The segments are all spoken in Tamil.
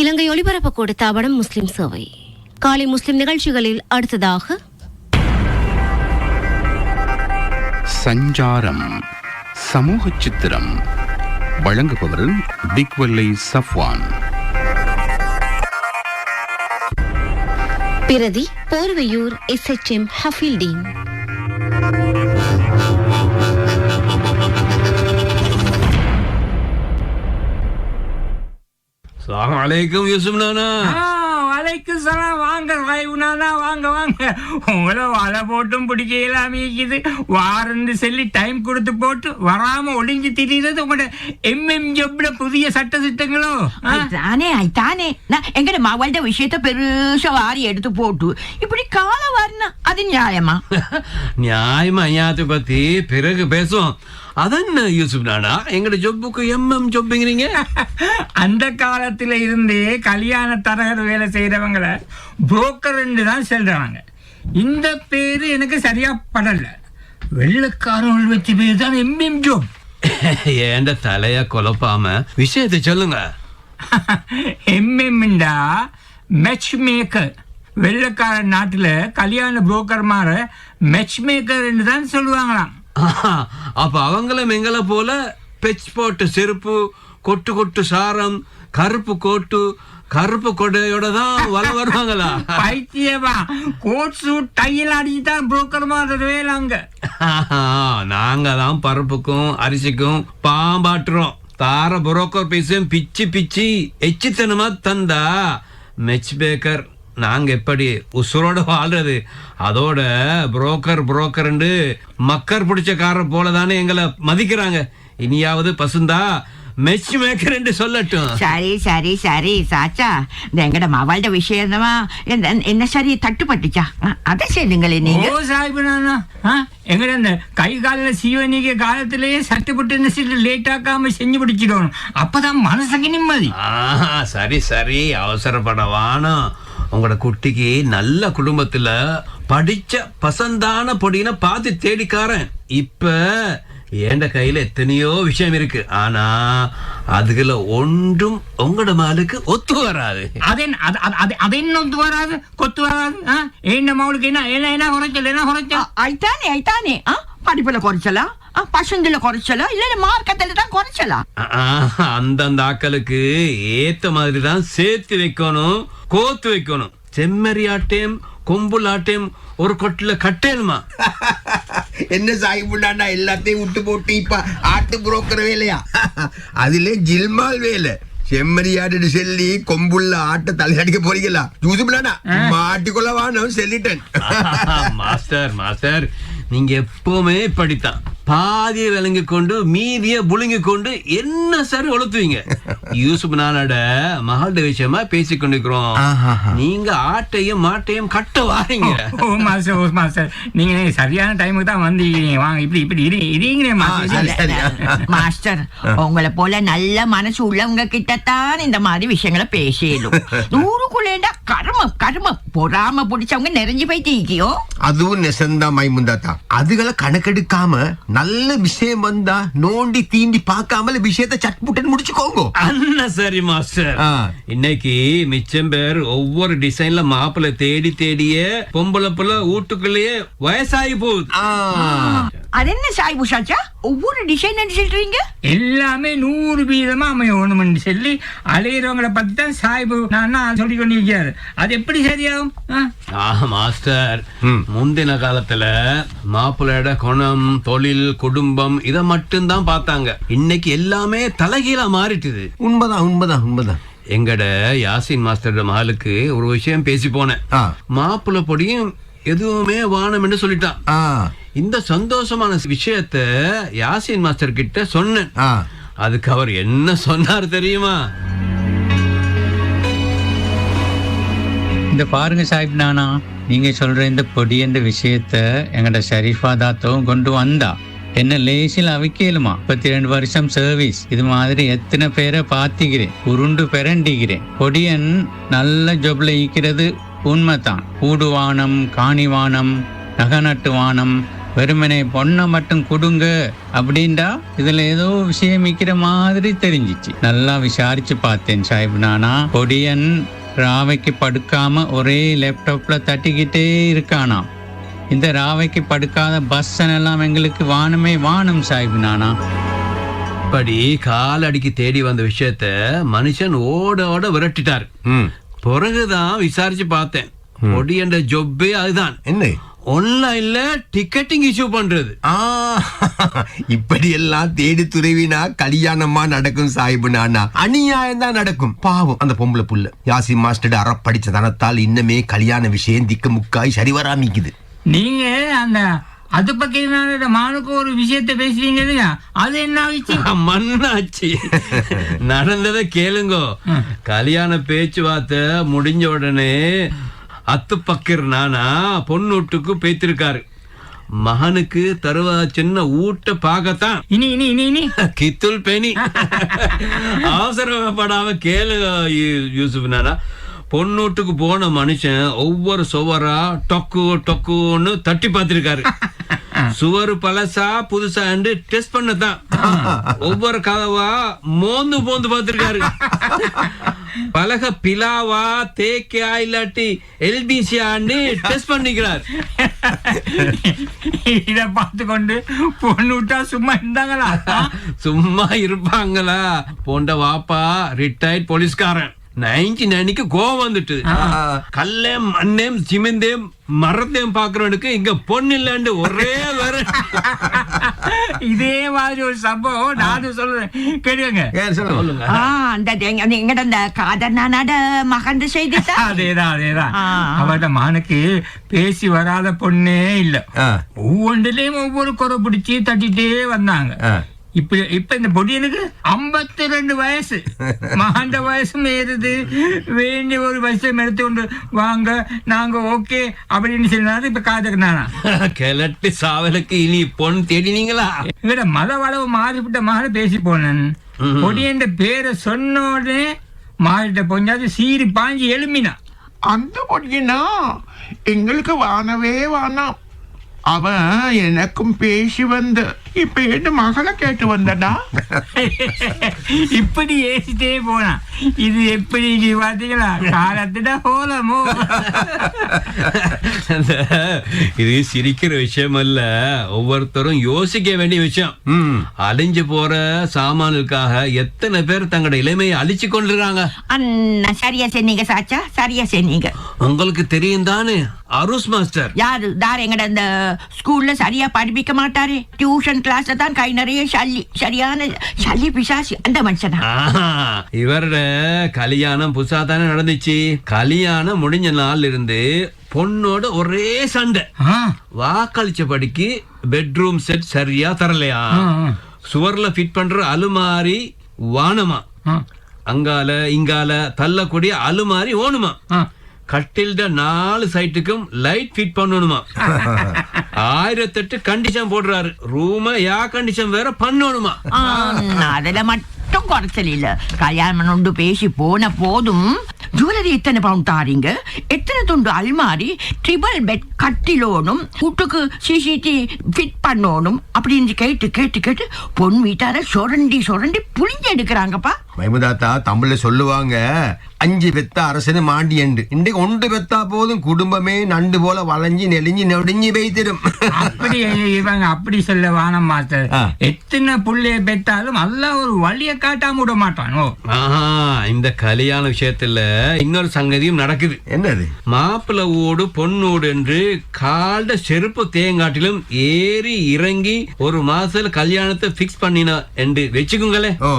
இலங்கை ஒலிபரப்பு கொடுத்த அவடம் முஸ்லிம் சேவை. காலை முஸ்லிம் நிகழ்ச்சிகளில் அடுத்ததாக சஞ்சாரம் சமூக சித்திரம். வழங்குபவர் திக்வல்லை சஃப்வான். பிரதி போர்வையூர் எஸ் எச் எம் ஹஃபீல்டீன் சலாம் அலைக்கும் யூசுப் நானா? வலைக்கு சலாம். வாங்க வாய்வுனானா வாங்க வாங்க. உங்களை வலை போட்டும் பிடிக்கலாம் இருக்குது வாரண்டு சொல்லி டைம் கொடுத்து போட்டு வராம ஒளிஞ்சு திரிகிறது உங்களோட எம்எம் ஜப்ல புதிய சட்ட திட்டங்களோ? தானே தானே. நான் எங்கட மவள்ட விஷயத்த பெருசா வாரி எடுத்து போட்டு இப்படி காலம் வரணும் அது நியாயமா? நியாயமா ஐயாத்தை பத்தி பிறகு பேசுவோம். அதென்ன யூசுப் நானா? எங்கட ஜொப்புக்கு எம்எம் ஜொப்புங்கிறீங்க? அந்த காலத்துல இருந்தே கல்யாண தரகர் வேலை செய்யறவங்கள புரோக்கர் தான் சொல்றாங்க. இந்த பேரு எனக்கு சரியா படல. வெள்ளக்காரர்கள் வச்ச பேர் தான் எம்எம் ஜோப். ஏண்ட தலைய குழப்பாம? விஷயத்தை சொல்லுங்க. எம்எம்டா மேட்ச் மேக்கர் வெள்ளக்கார நாட்டுல கல்யாண புரோக்கர் மாற மேட்ச் மேக்கர் தான் சொல்லுவாங்களாம். அப்ப அவங்களும் எங்களை போல பெச் போட்டு செருப்பு கொட்டு கொட்டு சாரம் கருப்பு கோட்டு கருப்பு கொடையோட தான் வர வருவாங்களா? பைத்தியமா? கோட் சூட் டையில் அடிச்சு தான் புரோக்கர் மாற வேலை அங்க. நாங்க தான் பருப்புக்கும் அரிசிக்கும் பாம்பாட்டுறோம். தார புரோக்கர் பீஸையும் பிச்சு பிச்சு எச்சித்தனமா தந்தா மெச் பேக்கர் நாங்க எப்படி உசுரோட வாழ்றது? அதோட புரோக்கர் புரோக்கர்ண்டு மக்கர் பிடிச்ச காரர் போல தானே எங்களை மதிக்கிறாங்க. இனியாவது பசுந்தா மெச் மேக்கர் சொல்லட்டும். சரி சரி சரி சாச்சா. இந்த எங்கட மவள்ட விஷயம் என்ன சரி தட்டுப்பட்டுச்சா? அதை சொல்லுங்களே நீங்க. ஓ சாஹிப் நானா? எங்கட இந்த கை காலில் சீவனிக்க காலத்திலேயே சட்டுப்பட்டு இந்த சீட்டு லேட் ஆக்காம செஞ்சு பிடிச்சிடணும் அப்பதான் மனசுக்கு நிம்மதி. ஆஹா, சரி சரி. அவசரப்பட வானம். உங்களோட குட்டிக்கு நல்ல குடும்பத்துல படிச்ச பசந்தான பொடியின பார்த்து தேடிக்காரன். இப்ப ஏண்ட கையில எத்தனையோ விஷயம் இருக்கு. ஆனா அதுல ஒன்றும் உங்களோட மாலுக்கு ஒத்து வராது. அதென் அது அது- அது அது என்ன ஒத்து வராது? கொத்து வராது? என்ன மவுளுக்கு என்ன என்ன என்ன குறைச்சல் என்ன குறைச்சல்? ஐத்தானே ஐத்தானே. ஆ? படிப்புல குறைச்சலா? பசங்கள குறைச்சலா? இல்ல மார்க்கத்துல தான் குறைச்சலா? ஆஹா, அந்தந்த ஆக்களுக்கு ஏத்த மாதிரி தான் சேர்த்து வைக்கணும் கோத்து வைக்கணும். செம்மறியாட்டையும் கொம்புலாட்டையும் ஒரு கொட்டில கட்டேனுமா? என்ன சாகிபுண்டாண்டா எல்லாத்தையும் விட்டு போட்டு இப்ப ஆட்டு புரோக்கர் வேலையா? அதுல ஜில்மால் வேலை. செம்மறியாட்டு சொல்லி கொம்புள்ள ஆட்டை தலையடிக்க போறீங்களா? ஜூசுபிளானா மாட்டிக்கொள்ள வானம் சொல்லிட்டேன். Master master. நீங்க எப்பவுமே இப்படித்தான் பாதியை விளங்கி கொண்டு மீதிய புழுங்கி கொண்டு என்ன சரி ஒழுத்துவீங்க யூசுப் நானோட மகள்ட விஷயமா பேசிக் கொண்டிருக்கிறோம். நீங்க ஆட்டையும் மாட்டையும் கட்ட வாரீங்க. ஓ மாஸ்டர் ஓ மாஸ்டர். நீங்க சரியான டைமுக்கு தான் வந்தீங்க. வாங்க இப்படி இப்படி இரு இருங்களே. மாஸ்டர். மாஸ்டர் உங்களை போல நல்ல மனசு உள்ளவங்க கிட்டத்தான் இந்த மாதிரி விஷயங்களை பேசிடும் ஊருக்குள்ளேண்டா கருமம் கருமம். பொறாம பிடிச்சவங்க நிறைஞ்சு போயிட்டு இருக்கியோ அதுவும் நெசந்தா மைமுந்தாத்தா அதுகளை கணக்கெடுக்காம நல்ல விஷயம் வந்தா நோண்டி தீண்டி பார்க்காமல விஷயத்தை சட்புட்டன் முடிச்சுக்கோங்க அண்ணா சரி மாஸ்டர். இன்னைக்கு மிச்சம் பேர் ஒவ்வொரு டிசைன்ல மாப்பிள்ளை தேடி தேடியே பொம்பளை புள்ள வீட்டுக்குள்ளேயே வயசாகி போகுது. அது என்ன சாய் புஷாச்சா? ஒவ்வொரு டிசைன் சொல்றீங்க? எல்லாமே நூறு வீதமா அமையணும்னு சொல்லி அலையிறவங்களை பத்தி தான் சாய்பு நான் சொல்லி கொண்டிருக்காரு அது எப்படி சரியாகும்? மாஸ்டர். முந்தின காலத்துல மாப்பிள்ளையோட குணம் தொழில் குடும்பம் இத மட்டும்தான் பார்த்தாங்க. இன்னைக்கு எல்லாமே தலைகீழா மாறிட்டுது. உண்மைதான் உண்மைதான் உண்மைதான். எங்கட யாசின் மாஸ்டரோட மகளுக்கு ஒரு விஷயம் பேசி போனேன். மாப்பிள்ளை பொடியும் எதுவுமே வானம்னு சொல்லிட்டான் ஆ. இந்த சந்தோஷமான விஷயத்த யாசின் மாஸ்டர் கிட்ட சொன்னேன். அதுக்கு அவர் என்ன சொன்னார் தெரியுமா? இந்த பாருங்க சாஹிப் நானா நீங்க சொல்ற இந்த பொடி என்ற விஷயத்த எங்கட ஷரீஃபா தாத்தவும் கொண்டு வந்தா. என்ன லேசில் அவிக்கலுமா? முப்பத்தி ரெண்டு வருஷம் சர்வீஸ் இது மாதிரி எத்தனை பேரை பார்த்திக்கிறேன். உருண்டு பெரண்டிக்கிறேன். பொடியன் நல்ல ஜொப்ல ஈக்கிறது உண்மைதான். கூடுவானம் காணிவானம் நகநட்டு வானம் வெறுமனே பொண்ணை மட்டும் கொடுங்க அப்படின்டா இதுல ஏதோ விஷயம் மிக்கிற மாதிரி தெரிஞ்சிச்சு. நல்லா விசாரிச்சு பார்த்தேன் சாஹிப் நானா. பொடியன் ராவைக்கு படுக்காம ஒரே லேப்டாப்ல தட்டிக்கிட்டே இருக்கானாம். இந்த ராவைக்கு படுக்காத பஸ் எல்லாம் எங்களுக்கு வானமே வானம் சாஹிப் நானா. இப்படி காலடிக்கு தேடி வந்த விஷயத்த மனுஷன் ஓட ஓட விரட்டிட்டார். ம். பிறகுதான் விசாரிச்சு பார்த்தேன். பொடி என்ற ஜொப்பே அதுதான். என்ன? ஆன்லைன்ல டிக்கெட்டிங் இஷ்யூ பண்றது. ஆ இப்படி எல்லாம் தேடி துறவினா கல்யாணமா நடக்கும் சாஹிபு நானா? அநியாயம் தான் நடக்கும். பாவம். அந்த பொம்பளை புள்ள. யாசி மாஸ்டர் அறப்படிச்ச தனத்தால் இன்னமே கல்யாண விஷயம் திக்கு முக்காய் சரி வராமிக்குது நீங்க அந்த அது பக்கம் மானுக்கு ஒரு விஷயத்த பேசுறீங்க இல்லையா? அது என்ன ஆகிச்சு மண்ணாச்சு. நடந்ததை கேளுங்க. கல்யாண பேச்சுவார்த்தை முடிஞ்ச உடனே அத்து பக்கர் நானா பொண்ணூட்டுக்கு பேத்திருக்காரு. மகனுக்கு தருவ சின்ன ஊட்ட பார்க்கத்தான் இனி இனி இனி இனி. கித்துல் பேணி. அவசரப்படாம கேளு யூசுப் நானா. பொண்ணூட்டுக்கு போன மனுஷன் ஒவ்வொரு சுவரா டொக்கு டொக்குன்னு தட்டி பார்த்திருக்காரு. சுவர் பழசா புதுசா டெஸ்ட் பண்ணதான் ஒவ்வொரு கதவா மோந்து போந்து பார்த்திருக்காரு. பலக பிலாவா தேக்கியா இல்லாட்டி எல்பிசி ஆண்டு டெஸ்ட் பண்ணிக்கிறார். இத பார்த்து கொண்டு பொண்ணு விட்டா சும்மா இருந்தாங்களா? சும்மா இருப்பாங்களா? போண்ட வாப்பா ரிட்டையர்ட் போலீஸ்காரன் நைன்டி நைனுக்கு கோவம் வந்துட்டு. கல்லேம் மண்ணேம் சிமெந்தேம் மரத்தையும் பாக்குறவனுக்கு இங்க பொண்ணு இல்லைன்னு ஒரே வேற. இதே மாதிரி ஒரு சம்பவம் நானும் சொல்றேன். கேளுங்க. சொல்லுங்க? ஆ, அந்த எங்க- அந்த எங்கட அந்த காதர் நானாட மகந்து செய்துட்டா? அதேதான் அதேதான். அவட மகனுக்கு பேசி வராத பொண்ணே இல்ல. ஒவ்வொன்றுலயும் ஒவ்வொரு குறை பிடிச்சி தட்டிட்டே வந்தாங்க. இப்ப இப்ப இந்த பொடியனுக்கு ஐம்பத்தி ரெண்டு வயசு. மகாண்ட வயசும் ஏறுது. வேண்டிய ஒரு வயசையும் எடுத்து கொண்டு வாங்க நாங்க ஓகே அப்படின்னு சொன்னாரு இப்ப காதுக்குனானா கிளட்டு சாவலுக்கு இனி பொண்ணு தேடினீங்களா? இவட மத வளவு மாறிவிட்ட மாதிரி பேசி போனேன். பொடியன் பேரை சொன்ன உடனே மாறிட்ட பொஞ்சாது சீறி பாஞ்சு எழுமினா அந்த பொடியனா எங்களுக்கு வானவே வானாம். அவன் எனக்கும் பேசி வந்த. இப்ப என்ன மகளை கேட்டு வந்தடா. இப்படி ஏசிட்டே போனான் இது எப்படி நீ பாத்தீங்களா? காலத்துல போலமோ இது சிரிக்கிற விஷயம் அல்ல ஒவ்வொருத்தரும் யோசிக்க வேண்டிய விஷயம். ம். அழிஞ்சு போற சாமானுக்காக எத்தனை பேர் தங்களோட இளமையை அழிச்சு கொண்டிருக்காங்க அண்ணா சரியா சொன்னீங்க சாச்சா. சரியா சொன்னீங்க. உங்களுக்கு தெரியும் தானே? அருஸ் மாஸ்டர். யாரு? தார் எங்கட இந்த ஸ்கூல்ல சரியா படிப்பிக்க மாட்டாரு? டியூஷன் கிளாஸ்ல தான் கை நிறைய சல்லி சரியான சல்லி பிசாசி அந்த மனுஷனா? ஆஹா, இவரோட கல்யாணம் புதுசா தானே நடந்துச்சு. கல்யாணம் முடிஞ்ச நாள்ல இருந்து பொண்ணோட ஒரே சண்டை. வாக்களிச்சபடிக்கு பெட்ரூம் செட் சரியா தரலையா. சுவர்ல ஃபிட் பண்ற அலுமாரி வானமா அங்கால இங்கால தள்ளக்கூடிய அலுமாரி ஓணுமா. கட்டில்ட நாலு சைட்டுக்கும் லைட் ஃபிட் பண்ணணுமா? ஆயிரத்தெட்டு கண்டிஷன் போடுறாரு. ரூம யா கண்டிஷன் வேற பண்ணணுமா? அதுல மட்டும் குறைச்சல் இல்ல. கல்யாணம் உண்டு பேசி போன போதும் ஜுவல்லரி எத்தனை பவுன் தாரீங்க? எத்தனை துண்டு அல்மாரி? ட்ரிபிள் பெட் கட்டிலோனும் வீட்டுக்கு சிசிடி ஃபிட் பண்ணணும் அப்படின்னு கேட்டு கேட்டு கேட்டு பொன் வீட்டார சுரண்டி சுரண்டி புளிஞ்சு எடுக்கிறாங்கப்பா. மைமுதாத்தா தமிழ்ல சொல்லுவாங்க அஞ்சு பெத்த அரசனு மாண்டி என்று. இன்றைக்கு ஒன்று பெத்தா போதும் குடும்பமே நண்டு போல வளைஞ்சு நெளிஞ்சு நெடிஞ்சு வைத்திடும் அப்படி இவங்க அப்படி சொல்ல வானம் ஆ. எத்தனை புள்ளைய பெற்றாலும் எல்லாம் ஒரு வழிய காட்டாம விட மாட்டான்? ஓ ஆஹா இந்த கல்யாண விஷயத்துல இன்னொரு சங்கதியும் நடக்குது. என்னது? மாப்பிள்ளை ஓடு பொண்ணோடு என்று கால்ட செருப்பு தேங்காட்டிலும் ஏறி இறங்கி ஒரு மாசத்துல கல்யாணத்தை பிக்ஸ் பண்ணினா என்று. வச்சுக்கோங்களேன். ஓ.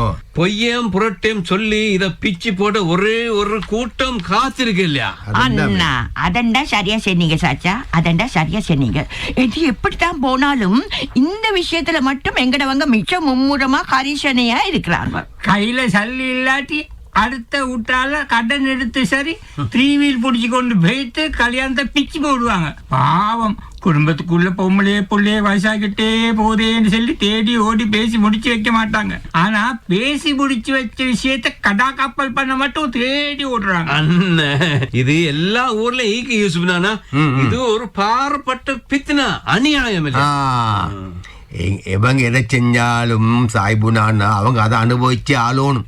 பொய்யம் புரட்டம் சொல்லி இத பிச்சு போட ஒரே ஒரு கூட்டம் காத்திருக்கு இல்லையா? அண்ணா அதண்டா சரியா சொன்னீங்க சாச்சா? அதண்டா சரியா சொன்னீங்க? இது எப்படித்தான் போனாலும் இந்த விஷயத்துல மட்டும் எங்கடவங்க மிச்சம் மும்முரமா கரிசனையா இருக்கிறாங்க. கையில சல்லி இல்லாட்டி அடுத்த விட்டால கடன் எடுத்து சரி த்ரீ வீல் பிடிச்சி கொண்டு போயிட்டு கல்யாணத்தை பிச்சு போடுவாங்க. பாவம். குடும்பத்துக்குள்ள பொம்பளையே புள்ளையே வயசாகிட்டே போதேன்னு சொல்லி தேடி ஓடி பேசி முடிச்சு வைக்க மாட்டாங்க. ஆனா பேசி முடிச்சு வச்ச விஷயத்த கடா கப்பல் பண்ண மட்டும் தேடி ஓடுறாங்க. அண்ணன் இது எல்லா ஊர்ல ஈக்கு யூசுப்னானா இது ஒரு பாரப்பட்ட பித்னா அநியாயம் இல்ல எவங்க எதை செஞ்சாலும் சாய்புனான்னா அவங்க அதை அனுபவிச்சு ஆளோணும்.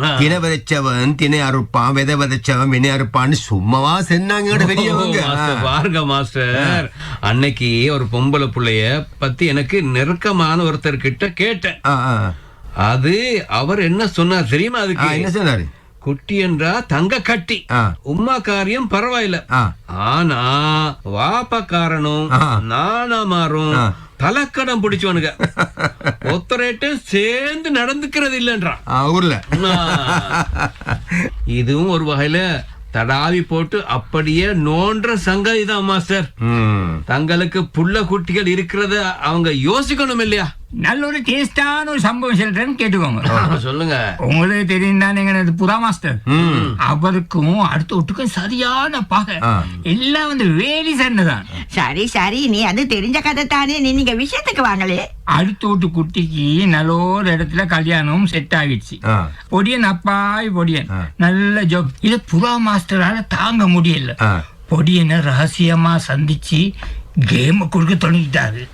ஆ. தினை விதைச்சவன் தினை அறுப்பான் விதை விதைச்சவன் வினை அறுப்பான்னு சும்மாவா சென்னாங்க பெரியவங்க பாருங்க மாஸ்டர் அன்னைக்கு ஒரு பொம்பளை புள்ளைய பத்தி எனக்கு நெருக்கமான ஒருத்தர் கிட்ட கேட்டேன். அது அவர் என்ன சொன்னார் தெரியுமா அதுக்கு என்ன சொன்னாரு குட்டி என்றா தங்க கட்டி ஆ. உம்மா காரியம் பரவாயில்ல. ஆனா வாப்பக்காரனும் ஆ. தலக்கடம் பிடிச்சவனுங்க. ஒத்தரேட்டு சேர்ந்து நடந்துக்கிறது இல்லைன்றான் ஊர்ல. இதுவும் ஒரு வகையில தடாவி போட்டு அப்படியே நோன்ற சங்கதி தான் மாஸ்டர். தங்களுக்கு புள்ள குட்டிகள் இருக்கிறத அவங்க யோசிக்கணும் இல்லையா? நல்ல ஒரு டேஸ்டான ஒரு சம்பவம் சொல்றேன்னு கேட்டுக்கோங்க. சொல்லுங்க. உங்களுக்கு தெரியும் தானே எங்க புறா மாஸ்டர் அவருக்கும் அடுத்த வீட்டுக்கும் சரியான பகை. எல்லாம் வந்து வேலி சண்டை தான் சரி சரி. நீ அது தெரிஞ்ச கதை தானே. நீ நீங்க விஷயத்துக்கு வாங்களே. அடுத்த வீட்டு குட்டிக்கு நல்ல ஒரு இடத்துல கல்யாணம் செட் ஆகிடுச்சு. பொடியன் அப்பாய் பொடியன். நல்ல ஜோப் இத புறா மாஸ்டரால தாங்க முடியல. பொடியனை ரகசியமா சந்திச்சு கேம் கொடுக்க தொடங்கிட்டாரு.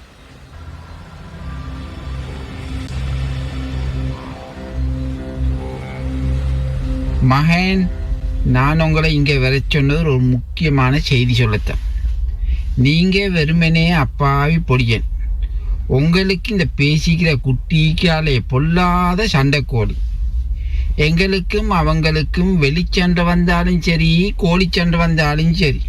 மகன் நான் உங்களை இங்கே வர சொன்னது ஒரு முக்கியமான செய்தி சொல்லத்தான். நீங்கள் வெறுமனே அப்பாவி பொடியன். உங்களுக்கு இந்த பேசிக்கிற குட்டிக்காலே பொல்லாத சண்டைக்கோழி எங்களுக்கும் அவங்களுக்கும் வெளிச்சண்டை வந்தாலும் சரி கோழிச்சண்டை வந்தாலும் சரி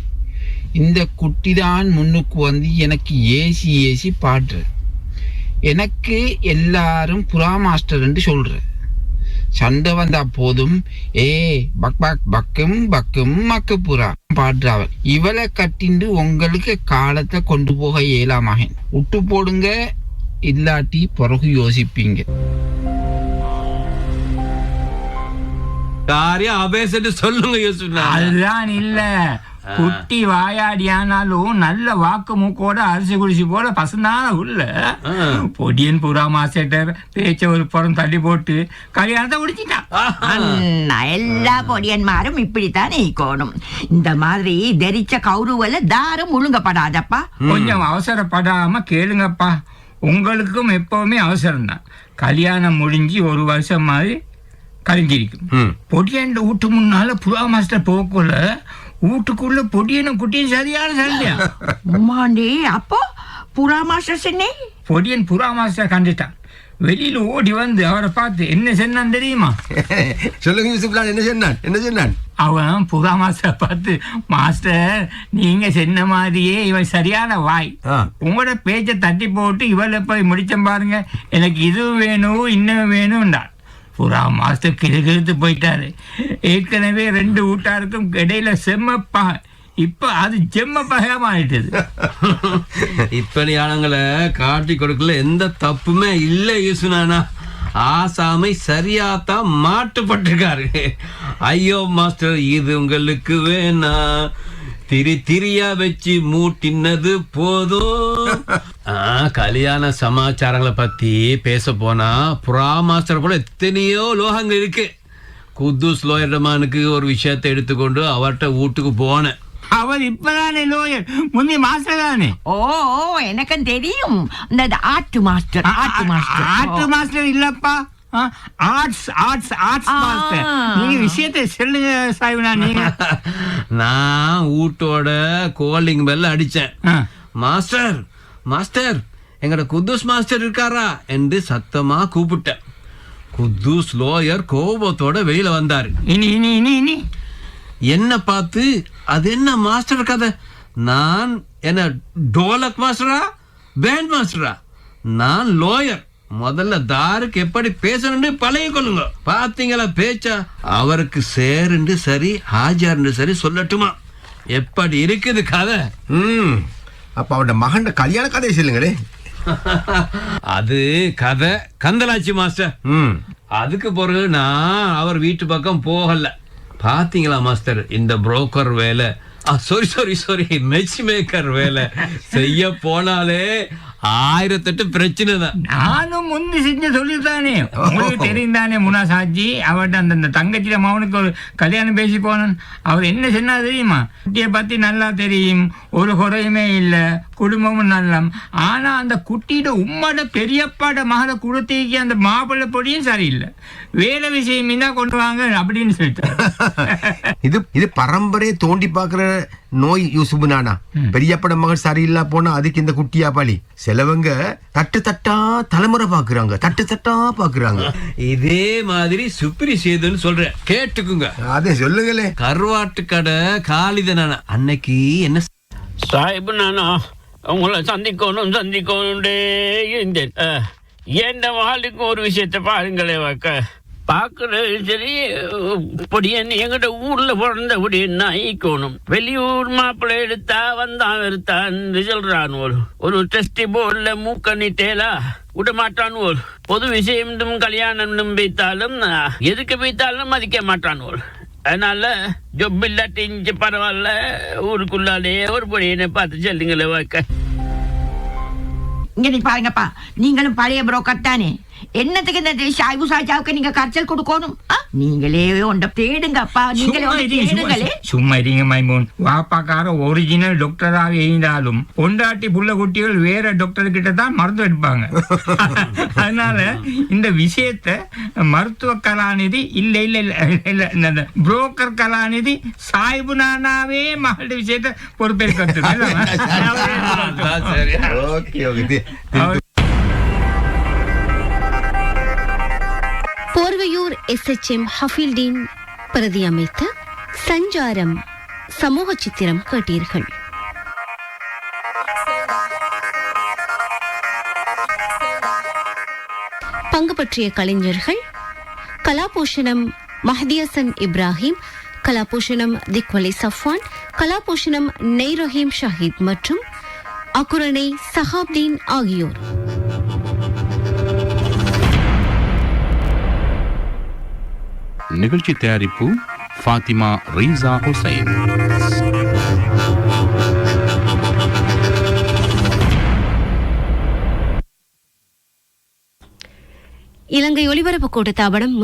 இந்த குட்டி தான் முன்னுக்கு வந்து எனக்கு ஏசி ஏசி பாடுற எனக்கு எல்லாரும் புறா மாஸ்டர் என்று சொல்கிறேன் சண்டை வந்தா போதும். ஏ பக் பக் பக்கும் பக்கும் மக்கு புறா பாடுறாவல் இவளை கட்டிண்டு உங்களுக்கு காலத்தை கொண்டு போக இயலாமகன் விட்டு போடுங்க இல்லாட்டி பிறகு யோசிப்பீங்க. காரியம் அபேசட்டு சொல்லுங்க யோசுனா அதுதான் இல்ல. குட்டி வாயாடியானாலும் நல்ல வாக்கு மூக்கோட அரிசி குடிச்சு போல பசந்தான உள்ள. பொடியன் புறா மாசேட்டர் பேச்ச ஒரு புறம் தள்ளி போட்டு கல்யாணத்தை முடிச்சிட்டான். எல்லா பொடியன்மாரும் இப்படித்தான் ஈக்கோணும் இந்த மாதிரி தெரிச்ச கௌரவல தாரம் ஒழுங்கப்படாதப்பா. கொஞ்சம் அவசரப்படாம கேளுங்கப்பா. உங்களுக்கும் எப்பவுமே அவசரம் தான் கல்யாணம் முடிஞ்சு ஒரு வருஷம் மாதிரி கழிஞ்சிருக்கும். பொடியன் வீட்டு முன்னால புறா மாஸ்டர் போக்குள்ள வீட்டுக்குள்ள பொடியனும் குட்டியும் சரியான சண்டையா? உமாண்டி அப்போ புறா மாஸ்டர் சென்னை? பொடியன் புறா மாஸ்டர் கண்டுட்டான். வெளியில ஓடி வந்து அவரை பார்த்து என்ன சொன்னான் தெரியுமா? சொல்லுங்க யூசுப்லான் என்ன சொன்னான்? என்ன சொன்னான்? அவன் புறா மாஸ்டர் பார்த்து மாஸ்டர் நீங்க சொன்ன மாதிரியே இவன் சரியான வாய். உங்களோட பேச்சை தட்டி போட்டு இவளை போய் முடிச்சேன் பாருங்க. எனக்கு இது வேணும் இன்னும் வேணும்டான் புறா மாஸ்டர் கிழக்கிழுத்து போயிட்டாரு. ஏற்கனவே ரெண்டு வீட்டாருக்கும் இடையில செம்மப்பா இப்ப அது ஜெம்ம பகையமா ஆயிட்டது இப்படி ஆளுங்களை காட்டி கொடுக்கல எந்த தப்புமே இல்லை யூசுனானா ஆசாமை சரியாத்தான் மாட்டுப்பட்டிருக்காரு. ஐயோ மாஸ்டர் இது உங்களுக்கு வேணா. திரி திரியா வச்சு மூட்டினது போதும். கல்யாண சமாச்சாரங்களை பத்தி பேச போனா புறா மாஸ்டர் போல எத்தனையோ லோகங்கள் இருக்கு. குத்தூஸ் லோயர்மானுக்கு ஒரு விஷயத்தை எடுத்துக்கொண்டு அவர்கிட்ட வீட்டுக்கு போனேன். அவர் இப்பதானே லோயர் முந்தி மாஸ்டர் தானே? ஓ ஓ, எனக்கும் தெரியும். இந்த art master art master art master இல்லப்பா. Arts arts arts. மாஸ்டர் நீங்க விஷயத்தை சொல்லுங்க சாய்வனா நீங்க. நான் வீட்டோட கோலிங் பெல் அடிச்சேன். மாஸ்டர் மாஸ்டர் எங்கட குத்தூஸ் மாஸ்டர் இருக்காரா? என்று சத்தமா கூப்பிட்டேன். குத்தூஸ் லோயர் கோபத்தோட வெளியில வந்தாரு. இனி இனி இனி இனி. என்ன பார்த்து அது என்ன மாஸ்டர் கதை? நான் என்ன டோலக் மாஸ்டரா? பேண்ட் மாஸ்டரா? நான் லோயர் முதல்ல தாருக்கு எப்படி பேசணும்னு பழகி கொள்ளுங்க. பாத்தீங்களா பேச்சா? அவருக்கு சேருண்டு சரி ஹாஜார்ண்டு சரி சொல்லட்டுமா? எப்படி இருக்குது கதை? ம். அப்ப அவனோட மகன் கல்யாண கதையை சொல்லுங்களே. அது கதை. கந்தலாச்சி மாஸ்டர். ம். அதுக்கு பிறகு நான் அவர் வீட்டு பக்கம் போகல. பாத்தீங்களா மாஸ்டர்? இந்த புரோக்கர் வேலை. Sorry sorry sorry match maker வேலை. செய்ய போனாலே ஆயிரத்தெட்டு பிரச்சனை தான் நானும் முந்தி செஞ்ச சொல்லித்தானே. உங்களுக்கு தெரியும் தானே முனா சாட்சி அவர்கிட்ட அந்த தங்கச்சியில மகனுக்கு ஒரு கல்யாணம் பேசி போனேன். அவர் என்ன சொன்னா தெரியுமா? குட்டியை பத்தி நல்லா தெரியும். ஒரு குறையுமே இல்லை. குடும்பமும் நல்லம். ஆனா அந்த குட்டியோட உம்மோட பெரியப்பாட மகளை கொடுத்தீங்க அந்த மாப்பிள்ளை பொடியும் சரியில்லை. வேலை விஷயம் தான் கொண்டு வாங்க அப்படின்னு சொல்லிட்டாரு. இது இது பரம்பரையை தோண்டி பார்க்குற நோய் யூசுபு நானா? பெரியப்பட மகள் சரியில்லா போனா அதுக்கு இந்த குட்டியா பாலி சிலவங்க தட்டு தட்டா தலைமுறை பாக்குறாங்க தட்டு தட்டா பாக்குறாங்க இதே மாதிரி சுப்ரி சேதுன்னு சொல்றேன். கேட்டுக்குங்க. அதே சொல்லுங்களே கருவாட்டு கடை காலிதனான. அன்னைக்கு என்ன சாஹிப் நானா உங்களை சந்திக்கணும் சந்திக்கணுண்டே இருந்தேன் அஹ், என் ஒரு விஷயத்தை பாருங்களே வாக்க பார்க்கறது சரி பொடியன் எங்கிட்ட ஊர்ல பிறந்த பொடியன் ஈக்கணும் வெளியூர் மாப்பிள்ளை எடுத்தா வந்தான் எடுத்தான் சொல்றான் ஒரு. ஒரு டெஸ்டி போர்டில் மூக்க நீட்டேலா விட மாட்டான் ஒரு. பொது விஷயம் கல்யாணம் வைத்தாலும் எதுக்கு வைத்தாலும் மதிக்க மாட்டான் ஒரு. அதனால ஜொப் இல்லாட்டி இஞ்சி பரவாயில்ல ஊருக்குள்ளாலே ஒரு பொடியினை பார்த்து சொல்லுங்களே வாக்க. இங்க நீ பாருங்கப்பா நீங்களும் பழைய புரோக்கர் தானே? என்னத்துக்கு இந்த ஷாய்பு சாஜாவுக்கு நீங்க கரைச்சல் கொடுக்கணும்? நீங்களே ஒன்றை தேடுங்கப்பா நீங்களே சும்மா இருங்க, மைமூன். வாப்பாக்கார ஒரிஜினல் டாக்டராக இருந்தாலும் பொண்டாட்டி புள்ள குட்டிகள் வேற டாக்டர் கிட்ட தான் மருந்து எடுப்பாங்க. அதனால இந்த விஷயத்த மருத்துவ கலாநிதி இல்ல இல்ல இல்ல இல்ல இந்த புரோக்கர் கலாநிதி சாய்பு நானாவே மகள விஷயத்த பொறுப்பேற்க பார்வையூர் ஓகே ஓகே போர்வையூர் எஸ்எச்எம் ஹஃபீல்டீன் பிரதி அமைத்த சஞ்சாரம் சமூக சித்திரம் கேட்டீர்கள். பங்கு பற்றிய கலைஞர்கள் கலாபூஷணம் மஹதியசன் இப்ராஹிம் கலாபூஷணம் திக்வலை சஃப்வான் கலாபூஷணம் நெய்ரஹீம் ஷஹீத் மற்றும் அக்குரணை சஹாப்தீன் ஆகியோர். நிகழ்ச்சி தயாரிப்பு ஃபாத்திமா ரீசா ஹுசைன். இலங்கை ஒலிபரப்பு கூட்டத்தாபனம்